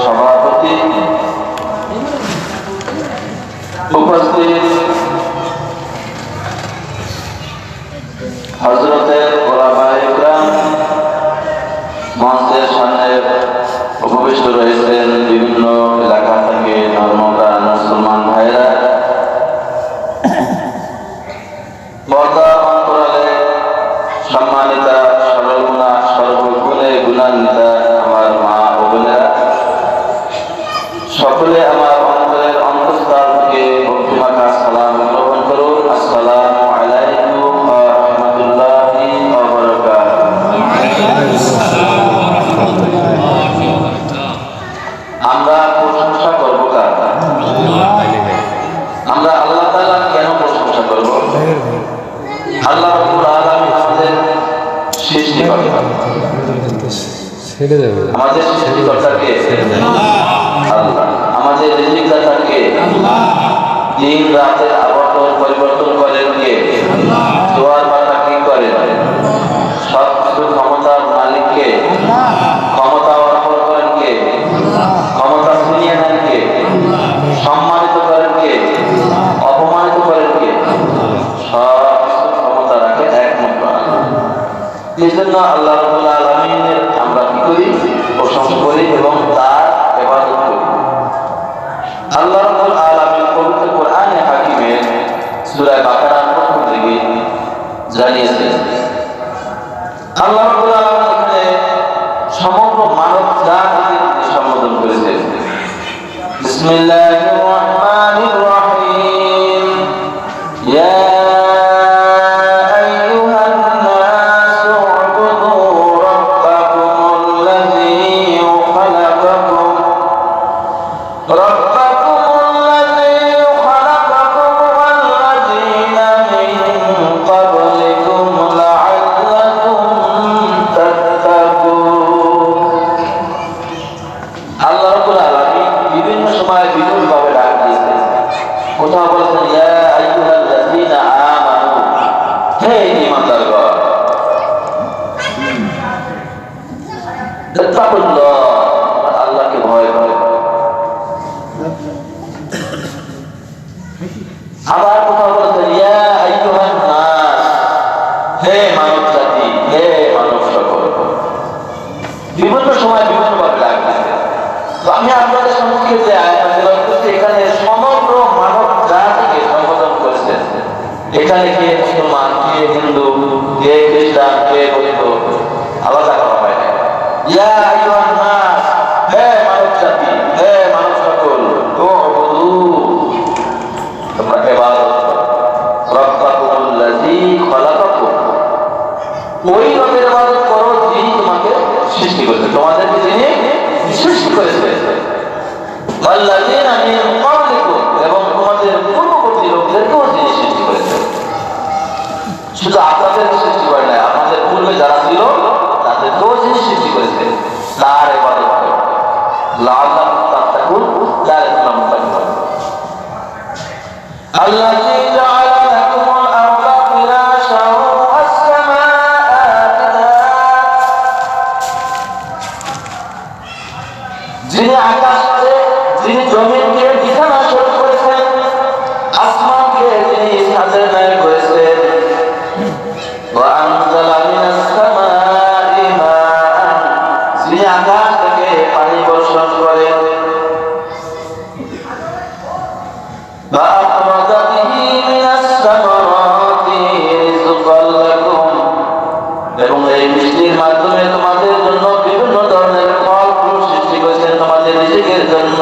সভাপতি উপস্থিত হজরতের ওলামায়াম মঞ্চের সামনে উপবিষ্ট রয়েছেন বিভিন্ন ছেড়ে দেবে। আমাদের সৃষ্টিকর্তাকে আল্লাহ আমাদের রিজিকদাতাকে দিন রাতের আবর্তন পরিবর্তন করেন কে? জোয়ার পাতা কি করেন সব কিছু ক্ষমতার মালিককে ক্ষমতা অর্পণ করেন কে? ক্ষমতা ছিনিয়ে নেন কে? সম্মানিত করেন কে? অপমানিত করেন কে? সব কিছু ক্ষমতা রাখে একমাত্র আল্লাহ এই জন্য আল্লাহ আলমিনের আমরা করি প্রশংসা করি এবং তার করি আল্লাহ রবুল আলামিন পবিত্র কোরআনে হাকিমে সূরা প্রথম আল্লাহ আলামিন এখানে সমগ্র মানব জাতিকে সম্বোধন করেছে বিসমিল্লাহির হে ঈমানদারগণ তাকুল্লাহ আল্লাহকে ভয় করো। আবার কোথাও নাস। হে মানব জাতি হে মানব সকল বিভিন্ন সময় বিভিন্ন ভাবে ডাক তো আমি আপনাদের সম্মুখে যে আয়াত তেলাওয়াত করছি এখানে সমগ্র মানব জাতিকে সম্বোধন করেছেন কে মুসলমান কে হিন্দু কে খ্রিস্টান কে বৌদ্ধ আলাদা করা হয় না। ইয়া আইয়ুহান যিনি জমিনকে রিজিকের জন্য